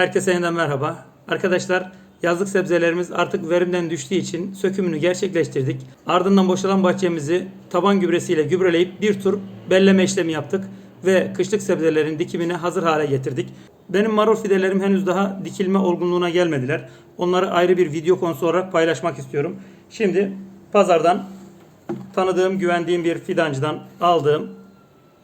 Herkese yeniden merhaba. Arkadaşlar yazlık sebzelerimiz artık verimden düştüğü için sökümünü gerçekleştirdik. Ardından boşalan bahçemizi taban gübresiyle gübreleyip bir tur belleme işlemi yaptık ve kışlık sebzelerin dikimine hazır hale getirdik. Benim marul fidelerim henüz daha dikilme olgunluğuna gelmediler. Onları ayrı bir video konusu olarak paylaşmak istiyorum. Şimdi pazardan tanıdığım, güvendiğim bir fidancıdan aldığım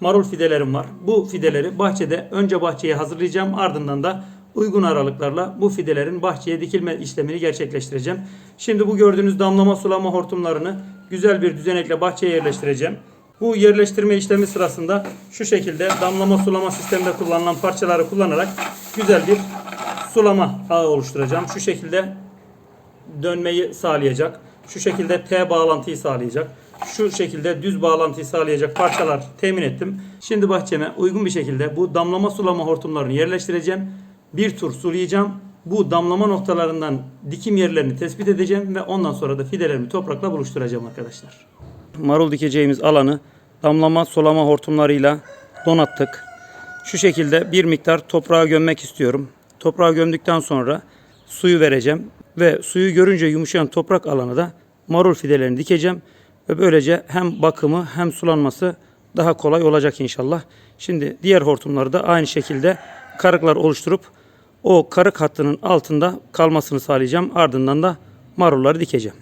marul fidelerim var. Bu fideleri bahçede önce bahçeyi hazırlayacağım ardından da uygun aralıklarla bu fidelerin bahçeye dikilme işlemini gerçekleştireceğim. Şimdi bu gördüğünüz damlama sulama hortumlarını güzel bir düzenekle bahçeye yerleştireceğim. Bu yerleştirme işlemi sırasında şu şekilde damlama sulama sisteminde kullanılan parçaları kullanarak güzel bir sulama ağı oluşturacağım. Şu şekilde dönmeyi sağlayacak. Şu şekilde T bağlantıyı sağlayacak. Şu şekilde düz bağlantıyı sağlayacak parçalar temin ettim. Şimdi bahçeme uygun bir şekilde bu damlama sulama hortumlarını yerleştireceğim. Bir tur sulayacağım. Bu damlama noktalarından dikim yerlerini tespit edeceğim ve ondan sonra da fidelerimi toprakla buluşturacağım arkadaşlar. Marul dikeceğimiz alanı damlama sulama hortumlarıyla donattık. Şu şekilde bir miktar toprağa gömmek istiyorum. Toprağa gömdükten sonra suyu vereceğim ve suyu görünce yumuşayan toprak alanı da marul fidelerini dikeceğim ve böylece hem bakımı hem sulanması daha kolay olacak inşallah. Şimdi diğer hortumları da aynı şekilde karıklar oluşturup o karık hattının altında kalmasını sağlayacağım. Ardından da marulları dikeceğim.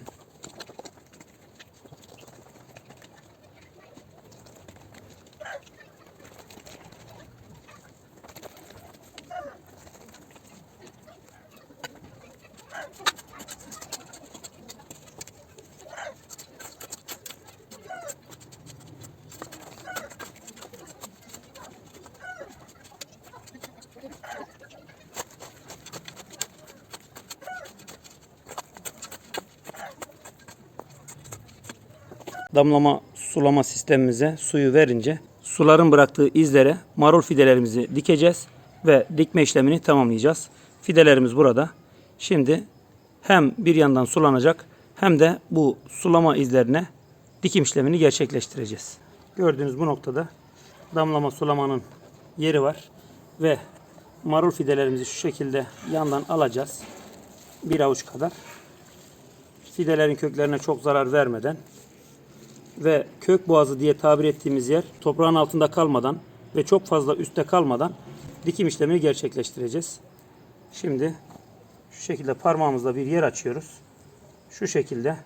Damlama sulama sistemimize suyu verince suların bıraktığı izlere marul fidelerimizi dikeceğiz ve dikme işlemini tamamlayacağız. Fidelerimiz burada. Şimdi hem bir yandan sulanacak hem de bu sulama izlerine dikim işlemini gerçekleştireceğiz. Gördüğünüz bu noktada damlama sulamanın yeri var ve marul fidelerimizi şu şekilde yandan alacağız. Bir avuç kadar. Fidelerin köklerine çok zarar vermeden ve kök boğazı diye tabir ettiğimiz yer toprağın altında kalmadan ve çok fazla üstte kalmadan dikim işlemini gerçekleştireceğiz. Şimdi şu şekilde parmağımızla bir yer açıyoruz. Şu şekilde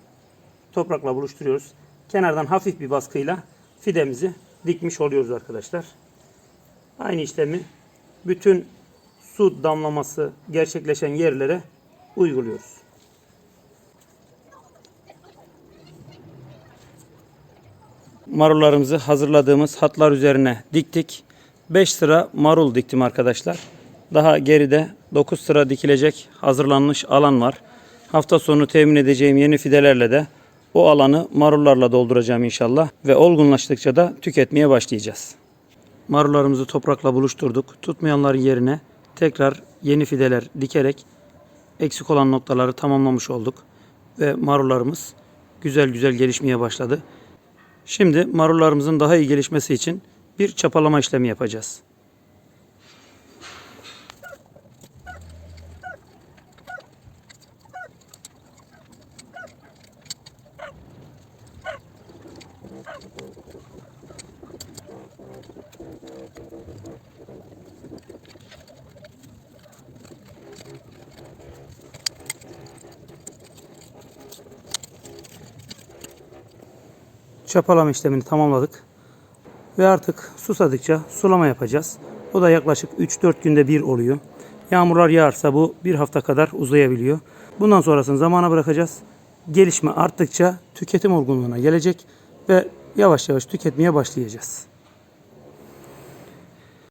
toprakla buluşturuyoruz. Kenardan hafif bir baskıyla fidemizi dikmiş oluyoruz arkadaşlar. Aynı işlemi bütün su damlaması gerçekleşen yerlere uyguluyoruz. Marullarımızı hazırladığımız hatlar üzerine diktik. 5 sıra marul diktim arkadaşlar. Daha geride 9 sıra dikilecek hazırlanmış alan var. Hafta sonu temin edeceğim yeni fidelerle de o alanı marullarla dolduracağım inşallah ve olgunlaştıkça da tüketmeye başlayacağız. Marullarımızı toprakla buluşturduk. Tutmayanların yerine tekrar yeni fideler dikerek eksik olan noktaları tamamlamış olduk ve marullarımız güzel güzel gelişmeye başladı. Şimdi marullarımızın daha iyi gelişmesi için bir çapalama işlemi yapacağız. Çapalama işlemini tamamladık. Ve artık susadıkça sulama yapacağız. O da yaklaşık 3-4 günde bir oluyor. Yağmurlar yağarsa bu bir hafta kadar uzayabiliyor. Bundan sonrasını zamana bırakacağız. Gelişme arttıkça tüketim olgunluğuna gelecek ve yavaş yavaş tüketmeye başlayacağız.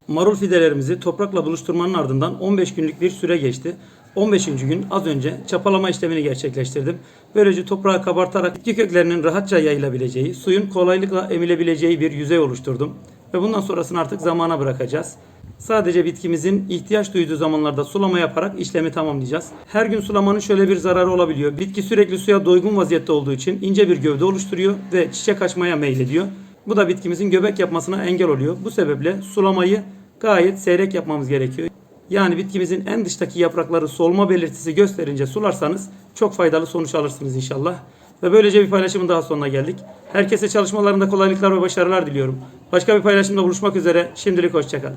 Marul fidelerimizi toprakla buluşturmanın ardından 15 günlük bir süre geçti. 15. gün az önce çapalama işlemini gerçekleştirdim. Böylece toprağı kabartarak bitki köklerinin rahatça yayılabileceği, suyun kolaylıkla emilebileceği bir yüzey oluşturdum. Ve bundan sonrasını artık zamana bırakacağız. Sadece bitkimizin ihtiyaç duyduğu zamanlarda sulama yaparak işlemi tamamlayacağız. Her gün sulamanın şöyle bir zararı olabiliyor. Bitki sürekli suya doygun vaziyette olduğu için ince bir gövde oluşturuyor ve çiçek açmaya meylediyor. Bu da bitkimizin göbek yapmasına engel oluyor. Bu sebeple sulamayı gayet seyrek yapmamız gerekiyor. Yani bitkimizin en dıştaki yaprakları solma belirtisi gösterince sularsanız çok faydalı sonuç alırsınız inşallah. Ve böylece bir paylaşımın daha sonuna geldik. Herkese çalışmalarında kolaylıklar ve başarılar diliyorum. Başka bir paylaşımda buluşmak üzere. Şimdilik hoşçakalın.